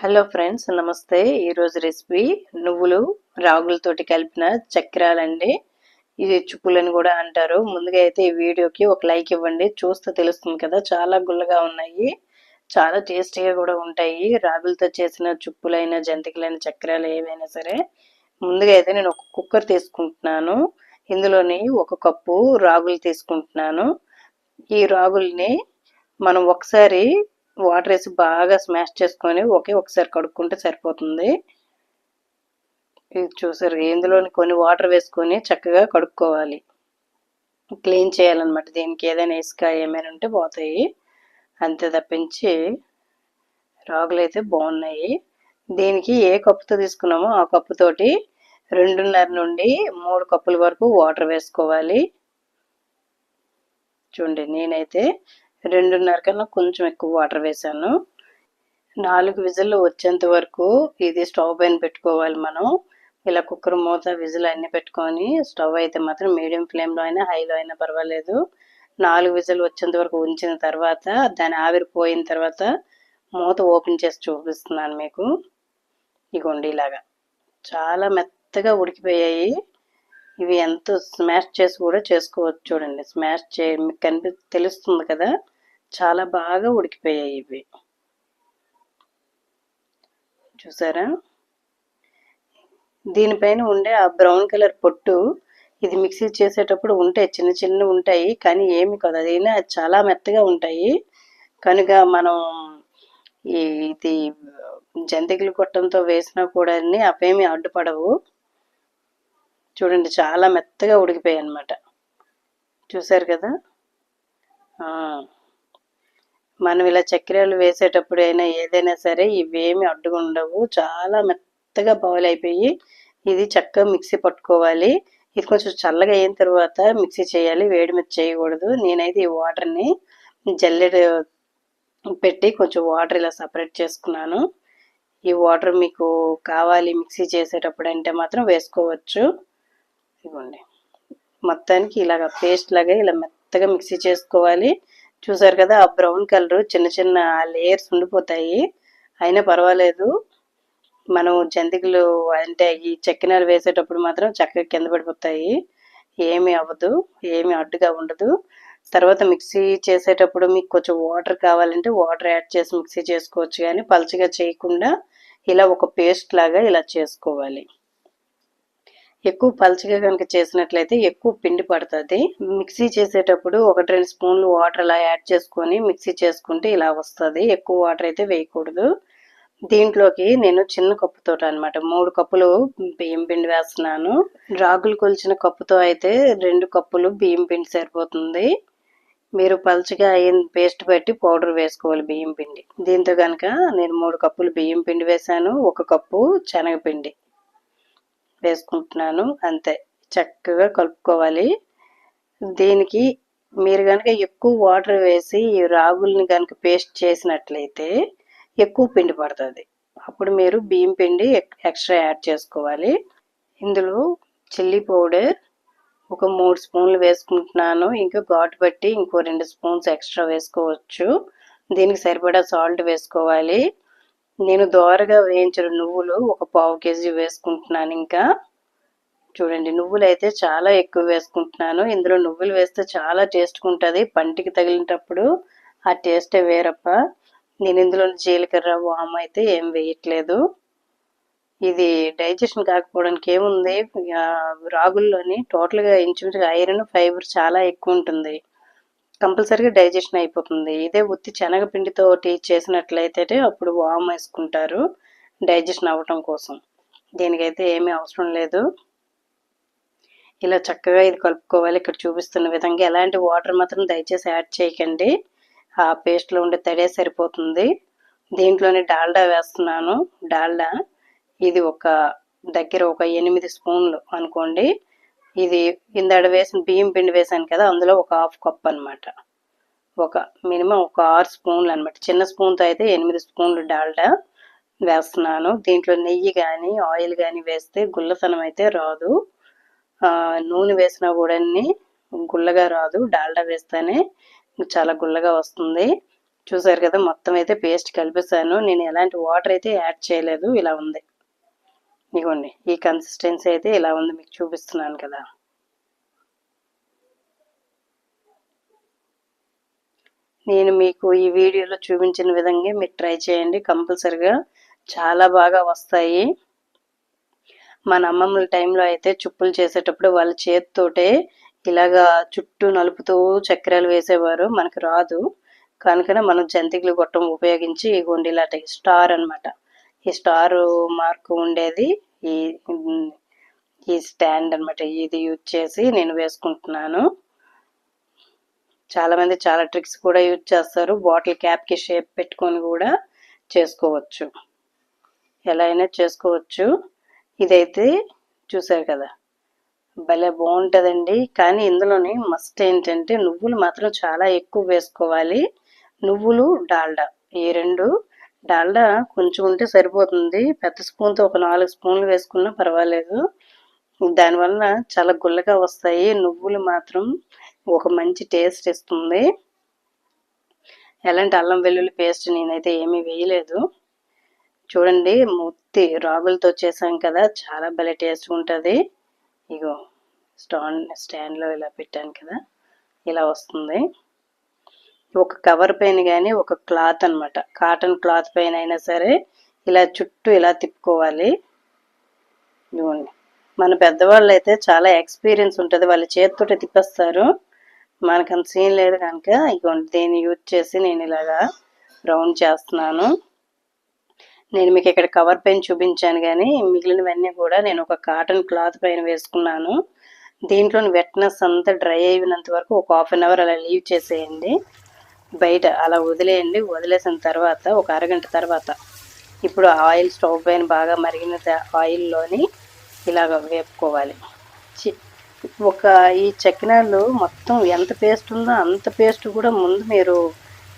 Hello friends నమస్తే. ఈరోజు recipe నువ్వులు రాగులతోటి కలిపిన చక్రాలండి. ఇది చుప్పులని కూడా అంటారు. ముందుగా అయితే ఈ వీడియోకి ఒక లైక్ ఇవ్వండి. చూస్తే తెలుస్తుంది కదా చాలా గుల్లగా ఉన్నాయి. చాలా టేస్టీగా కూడా ఉంటాయి. రాగులతో చేసిన చుప్పులైన జంతికలైన చక్రాలు ఏవైనా సరే. ముందుగా అయితే నేను ఒక కుక్కర్ తీసుకుంటున్నాను. ఇందులోని ఒక కప్పు రాగులు తీసుకుంటున్నాను. ఈ రాగుల్ని మనం ఒకసారి వాటర్ వేసి బాగా స్మాష్ చేసుకొని ఒకే ఒకసారి కడుక్కుంటే సరిపోతుంది. ఇది చూసారు ఇందులోని కొన్ని వాటర్ వేసుకొని చక్కగా కడుక్కోవాలి. క్లీన్ చేయాలన్నమాట. దీనికి ఏదైనా ఇసుక ఏమైనా ఉంటే పోతాయి. అంతే తప్పించి రాగులు అయితే బాగున్నాయి. దీనికి ఏ కప్పుతో తీసుకున్నామో ఆ కప్పుతోటి రెండున్నర నుండి మూడు కప్పుల వరకు వాటర్ వేసుకోవాలి. చూడండి నేనైతే రెండున్నర కన్నా కొంచెం ఎక్కువ వాటర్ వేసాను. నాలుగు విజిల్లు వచ్చేంత వరకు ఇది స్టవ్ పైన పెట్టుకోవాలి మనం. ఇలా కుక్కర్ మూత విజిల్ అన్నీ పెట్టుకొని స్టవ్ అయితే మాత్రం మీడియం ఫ్లేమ్లో అయినా హైలో అయినా పర్వాలేదు. నాలుగు విజిల్ వచ్చేంత వరకు ఉంచిన తర్వాత దాని ఆవిరి పోయిన తర్వాత మూత ఓపెన్ చేసి చూపిస్తున్నాను మీకు. ఇగోండి ఇలాగా. చాలా మెత్తగా ఉడికిపోయాయి. ఇవి ఎంతో స్మాష్ చేసి కూడా చేసుకోవచ్చు చూడండి. స్మాష్ చే మీకు కనిపి తెలుస్తుంది కదా? చాలా బాగా ఉడికిపోయాయి ఇవి. చూసారా? దీనిపైన ఉండే ఆ బ్రౌన్ కలర్ పొట్టు ఇది మిక్సీ చేసేటప్పుడు ఉంటాయి చిన్న చిన్న ఉంటాయి కానీ ఏమి కాదు. అదైనా చాలా మెత్తగా ఉంటాయి. కనుక మనం ఈ ఇది జంతికలు కొట్టంతో వేసినా కూడా అవేమి అడ్డుపడవు. చూడండి చాలా మెత్తగా ఉడికిపోయాయి అనమాట చూసారు కదా? మనం ఇలా చక్కెరలు వేసేటప్పుడు అయినా ఏదైనా సరే ఇవేమి అడ్డుగా ఉండవు. చాలా మెత్తగా బౌల్ అయిపోయి ఇది చక్కగా మిక్సీ పట్టుకోవాలి. ఇది కొంచెం చల్లగా అయిన తర్వాత మిక్సీ చేయాలి. వేడి మీద చేయకూడదు. నేనైతే ఈ వాటర్ని జల్లెడ పెట్టి కొంచెం వాటర్ ఇలా సపరేట్ చేసుకున్నాను. ఈ వాటర్ మీకు కావాలి మిక్సీ చేసేటప్పుడు అంటే మాత్రం వేసుకోవచ్చు. ఇవ్వండి మొత్తానికి ఇలాగ పేస్ట్ లాగా ఇలా మెత్తగా మిక్సీ చేసుకోవాలి. చూసారు కదా ఆ బ్రౌన్ కలర్ చిన్న చిన్న లేయర్స్ ఉండిపోతాయి. అయినా పర్వాలేదు. మనం జంతికలు అంటే ఈ చెక్కినాలు వేసేటప్పుడు మాత్రం చక్కగా కింద పడిపోతాయి. ఏమి అవ్వదు ఏమి అడ్డుగా ఉండదు. తర్వాత మిక్సీ చేసేటప్పుడు మీకు కొంచెం వాటర్ కావాలంటే వాటర్ యాడ్ చేసి మిక్సీ చేసుకోవచ్చు. కానీ పలచగా చేయకుండా ఇలా ఒక పేస్ట్ లాగా ఇలా చేసుకోవాలి. ఎక్కువ పలచగా కనుక చేసినట్లయితే ఎక్కువ పిండి పడుతుంది. మిక్సీ చేసేటప్పుడు ఒకటి రెండు స్పూన్లు వాటర్ అలా యాడ్ చేసుకొని మిక్సీ చేసుకుంటే ఇలా వస్తుంది. ఎక్కువ వాటర్ అయితే వేయకూడదు. దీంట్లోకి నేను చిన్న కప్పుతో అనమాట మూడు కప్పులు బియ్యం పిండి వేస్తున్నాను. రాగులు కొలిచిన కప్పుతో అయితే రెండు కప్పులు బియ్యం పిండి సరిపోతుంది. మీరు పలుచగా అయిన పేస్ట్ పెట్టి పౌడర్ వేసుకోవాలి బియ్యం పిండి. దీంతో కనుక నేను మూడు కప్పులు బియ్యం పిండి వేసాను ఒక కప్పు శనగపిండి. వేసుకుంటున్నాను. అంతే. చక్కగా కలుపుకోవాలి. దీనికి మీరు కనుక ఎక్కువ వాటర్ వేసి ఈ రాగుల్ని కనుక పేస్ట్ చేసినట్లయితే ఎక్కువ పిండి పడుతుంది. అప్పుడు మీరు బియ్యం పిండి ఎక్స్ట్రా యాడ్ చేసుకోవాలి. ఇందులో చిల్లీ పౌడర్ ఒక మూడు స్పూన్లు వేసుకుంటున్నాను. ఇంకా ఘాటు బట్టి ఇంకో రెండు స్పూన్స్ ఎక్స్ట్రా వేసుకోవచ్చు. దీనికి సరిపడా సాల్ట్ వేసుకోవాలి. నేను దోరగా వేయించిన నువ్వులు ఒక పావు కేజీ వేసుకుంటున్నాను ఇంకా. చూడండి నువ్వులు అయితే చాలా ఎక్కువ వేసుకుంటున్నాను. ఇందులో నువ్వులు వేస్తే చాలా టేస్ట్గా ఉంటుంది. పంటికి తగిలినప్పుడు ఆ టేస్టే వేరప్ప. నేను ఇందులో జీలకర్ర వామ్ అయితే ఏం వేయట్లేదు. ఇది డైజెషన్ కాకపోవడానికి ఏముంది? రాగుల్లోని టోటల్గా ఇంచుమించుగా ఐరన్ ఫైబర్ చాలా ఎక్కువ ఉంటుంది. కంపల్సరీగా డైజెషన్ అయిపోతుంది. ఇదే ఉత్తి శనగపిండితోటి చేసినట్లయితే అప్పుడు వామ్ వేసుకుంటారు డైజెషన్ అవ్వటం కోసం. దీనికైతే ఏమీ అవసరం లేదు. ఇలా చక్కగా ఇది కలుపుకోవాలి. ఇక్కడ చూపిస్తున్న విధంగా ఎలాంటి వాటర్ మాత్రం దయచేసి యాడ్ చేయకండి. ఆ పేస్ట్లో ఉండే తడే సరిపోతుంది. దీంట్లోనే డాల్డా వేస్తున్నాను. డాల్డా ఇది ఒక దగ్గర ఒక ఎనిమిది స్పూన్లు అనుకోండి. ఇది ఇందాడ వేసిన బియ్యం పిండి వేసాను కదా అందులో ఒక హాఫ్ కప్ అనమాట ఒక మినిమం ఒక ఆరు స్పూన్లు అనమాట చిన్న స్పూన్తో అయితే ఎనిమిది స్పూన్లు డాల్డా వేస్తున్నాను. దీంట్లో నెయ్యి కానీ ఆయిల్ కానీ వేస్తే గుల్లతనం అయితే రాదు. నూనె వేసినా కూడా గుల్లగా రాదు. డాల్డా వేస్తేనే చాలా గుల్లగా వస్తుంది. చూసారు కదా మొత్తం అయితే పేస్ట్ కలిపేసాను నేను ఎలాంటి వాటర్ అయితే యాడ్ చేయలేదు. ఇలా ఉంది. ఇదిగోండి ఈ కన్సిస్టెన్సీ అయితే ఇలా ఉంది మీకు చూపిస్తున్నాను కదా. నేను మీకు ఈ వీడియోలో చూపించిన విధంగా మీరు ట్రై చేయండి కంపల్సరిగా. చాలా బాగా వస్తాయి. మన అమ్మమ్మల టైంలో అయితే చుప్పులు చేసేటప్పుడు వాళ్ళ చేతితోటే ఇలాగా చుట్టూ నలుపుతూ చక్రాలు వేసేవారు మనకు రాదు. కనుక మనం జంతికలు గొట్టం ఉపయోగించి ఇగోండి ఇలాంటి స్టార్ అనమాట ఈ స్టార్ మార్క్ ఉండేది. ఈ ఈ స్టాండ్ అనమాట ఇది యూజ్ చేసి నేను వేసుకుంటున్నాను. చాలామంది చాలా ట్రిక్స్ కూడా యూజ్ చేస్తారు. బాటిల్ క్యాప్కి షేప్ పెట్టుకొని కూడా చేసుకోవచ్చు. ఎలా అయినా చేసుకోవచ్చు. ఇదైతే చూసారు కదా భలే బాగుంటుందండి. కానీ ఇందులోని మస్ట్ ఏంటంటే నువ్వులు మాత్రం చాలా ఎక్కువ వేసుకోవాలి. నువ్వులు డాల్డా ఈ రెండు డాల్డా కొంచెం ఉంటే సరిపోతుంది. పెద్ద స్పూన్తో ఒక నాలుగు స్పూన్లు వేసుకున్నా పర్వాలేదు. దానివల్ల చాలా గుల్లగా వస్తాయి. నువ్వులు మాత్రం ఒక మంచి టేస్ట్ ఇస్తుంది. ఎలాంటి అల్లం వెల్లుల్లి పేస్ట్ నేనైతే ఏమీ వేయలేదు. చూడండి ముత్తి రాగులతో చేసాం కదా చాలా భలే టేస్ట్ ఉంటుంది. ఇగో స్టాండ్ స్టాండ్లో ఇలా పెట్టాను కదా ఇలా వస్తుంది. ఒక కవర్ పైన కానీ ఒక క్లాత్ అనమాట కాటన్ క్లాత్ పైన అయినా సరే ఇలా చుట్టూ ఇలా తిప్పుకోవాలి. ఇవ్వండి మన పెద్దవాళ్ళు అయితే చాలా ఎక్స్పీరియన్స్ ఉంటుంది. వాళ్ళ చేతితో తిప్పేస్తారు. మనకు అంత సీన్ లేదు కనుక ఇవ్వండి దీన్ని యూజ్ చేసి నేను ఇలాగా రౌండ్ చేస్తున్నాను. నేను మీకు ఇక్కడ కవర్ పైన చూపించాను కానీ మిగిలినవన్నీ కూడా నేను ఒక కాటన్ క్లాత్ పైన వేసుకున్నాను. దీంట్లోని వెట్నెస్ అంతా డ్రై అయినంత వరకు ఒక హాఫ్ అన్ అవర్ అలా లీవ్ చేసేయండి. బయట అలా వదిలేయండి. వదిలేసిన తర్వాత ఒక అరగంట తర్వాత ఇప్పుడు ఆయిల్ స్టవ్ పైన బాగా మరిగిన ఆయిల్లోని ఇలాగ వేపుకోవాలి. ఒక ఈ చక్రాలు మొత్తం ఎంత పేస్ట్ ఉందో అంత పేస్ట్ కూడా ముందు మీరు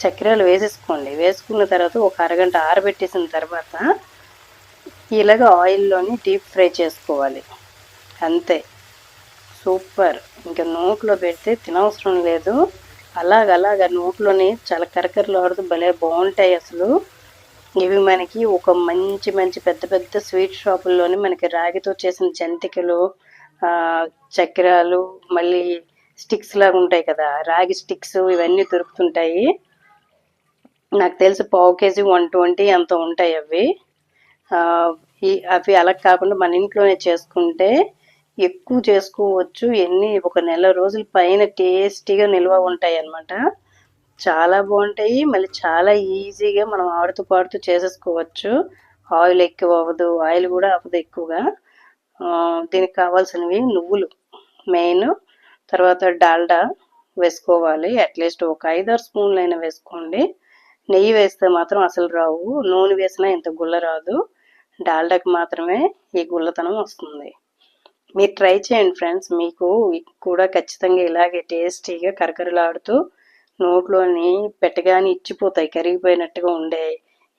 చక్కెరలు వేసేసుకోండి. వేసుకున్న తర్వాత ఒక అరగంట ఆరబెట్టేసిన తర్వాత ఇలాగ ఆయిల్లోని డీప్ ఫ్రై చేసుకోవాలి. అంతే. సూపర్. ఇంకా నూట్లో పెడితే తినవసరం లేదు. అలాగ అలాగ నోట్లోని చాలా కరకరలాడుతూ భలే బాగుంటాయి అసలు. ఇవి మనకి ఒక మంచి మంచి పెద్ద పెద్ద స్వీట్ షాపుల్లోనే మనకి రాగితో చేసిన జంతికలు చక్రాలు మళ్ళీ స్టిక్స్ లాగా ఉంటాయి కదా రాగి స్టిక్స్ ఇవన్నీ దొరుకుతుంటాయి. నాకు తెలిసి పావు కేజీ వన్ ట్వంటీ అంత ఉంటాయి అవి. అవి అలా కాకుండా మన ఇంట్లోనే చేసుకుంటే ఎక్కువ చేసుకోవచ్చు. ఎన్ని ఒక నెల రోజుల పైన టేస్టీగా నిల్వ ఉంటాయి అన్నమాట. చాలా బాగుంటాయి. మళ్ళీ చాలా ఈజీగా మనం ఆడుతూ పాడుతూ చేసేసుకోవచ్చు. ఆయిల్ ఎక్కువ అవ్వదు. ఆయిల్ కూడా అవ్వదు ఎక్కువగా. దీనికి కావాల్సినవి నువ్వులు మెయిన్. తర్వాత డాల్డా వేసుకోవాలి. అట్లీస్ట్ ఒక ఐదారు స్పూన్లు అయినా వేసుకోండి. నెయ్యి వేస్తే మాత్రం అసలు రావు. నూనె వేసినా ఇంత గుల్ల రాదు. డాల్డాకి మాత్రమే ఈ గుల్లతనం వస్తుంది. మీరు ట్రై చేయండి ఫ్రెండ్స్. మీకు కూడా ఖచ్చితంగా ఇలాగే టేస్టీగా కరకరలాడుతూ నోట్లోని పెట్టగానే ఇచ్చిపోతాయి కరిగిపోయినట్టుగా ఉండే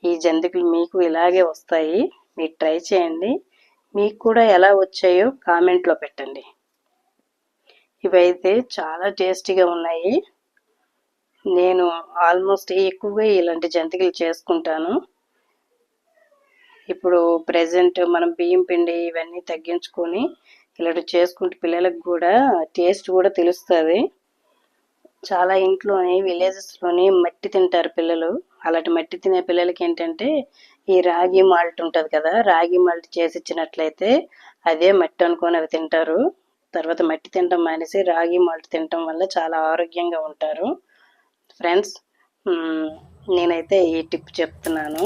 ఈ జంతికలు మీకు ఇలాగే వస్తాయి. మీరు ట్రై చేయండి. మీకు కూడా ఎలా వచ్చాయో కామెంట్లో పెట్టండి. ఇవైతే చాలా టేస్టీగా ఉన్నాయి. నేను ఆల్మోస్ట్ ఎక్కువగా ఇలాంటి జంతికలు చేసుకుంటాను. ఇప్పుడు ప్రజెంట్ మనం బియ్యం పిండి ఇవన్నీ తగ్గించుకొని ఇలాంటి చేసుకుంటే పిల్లలకు కూడా టేస్ట్ కూడా తెలుస్తుంది. చాలా ఇంట్లోని విలేజెస్లోని మట్టి తింటారు పిల్లలు. అలాంటి మట్టి తినే పిల్లలకి ఏంటంటే ఈ రాగి మాల్ట్ ఉంటుంది కదా రాగి మాల్ట్ చేసి ఇచ్చినట్లయితే అదే మట్టి అనుకొని అవి తింటారు. తర్వాత మట్టి తినడం మానేసి రాగి మాల్ట్ తినటం వల్ల చాలా ఆరోగ్యంగా ఉంటారు. ఫ్రెండ్స్ నేనైతే ఈ టిప్ చెప్తున్నాను.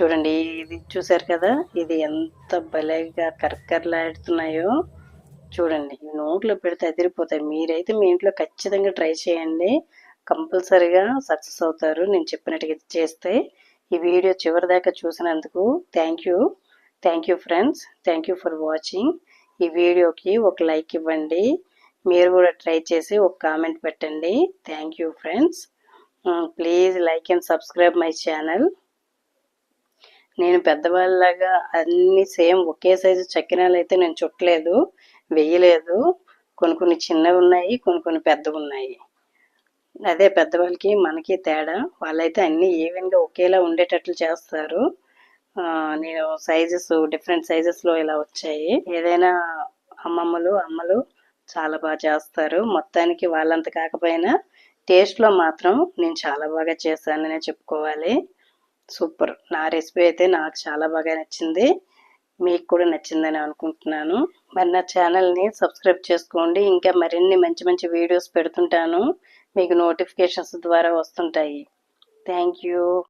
చూడండి ఇది చూసారు కదా? ఇది ఎంత భలేగా కరకరలాడుతున్నాయో చూడండి నోట్లో పెడితే అదిరిపోతాయి. మీరైతే మీ ఇంట్లో ఖచ్చితంగా ట్రై చేయండి. కంపల్సరీగా సక్సెస్ అవుతారు. నేను చెప్పినట్టుగా చేస్తే ఈ వీడియో చివరి దాకా చూసినందుకు thank you. Thank you friends. Thank you for watching. ఈ వీడియోకి ఒక లైక్ ఇవ్వండి. మీరు కూడా ట్రై చేసి ఒక కామెంట్ పెట్టండి. Thank you friends. Please like and subscribe my channel. నేను పెద్దవాళ్ళలాగా అన్ని సేమ్ ఒకే సైజు చక్కినాలు అయితే నేను చుట్టలేదు వేయలేదు. కొన్ని కొన్ని చిన్నవి ఉన్నాయి కొన్ని కొన్ని పెద్దవి ఉన్నాయి. అదే పెద్దవాళ్ళకి మనకి తేడా. వాళ్ళైతే అన్ని ఈవెన్గా ఒకేలా ఉండేటట్లు చేస్తారు. నేను సైజెస్ డిఫరెంట్ సైజెస్లో ఇలా వచ్చాయి. ఏదైనా అమ్మమ్మలు అమ్మలు చాలా బాగా చేస్తారు. మొత్తానికి వాళ్ళంత కాకపోయినా టేస్ట్లో మాత్రం నేను చాలా బాగా చేశాననే చెప్పుకోవాలి. సూపర్. నా రెసిపీ అయితే నాకు చాలా బాగా నచ్చింది. మీకు కూడా నచ్చిందని అనుకుంటున్నాను. మరి నా ఛానల్ని సబ్స్క్రైబ్ చేసుకోండి. ఇంకా మరిన్ని మంచి మంచి వీడియోస్ పెడుతుంటాను. మీకు నోటిఫికేషన్స్ ద్వారా వస్తుంటాయి. Thank you.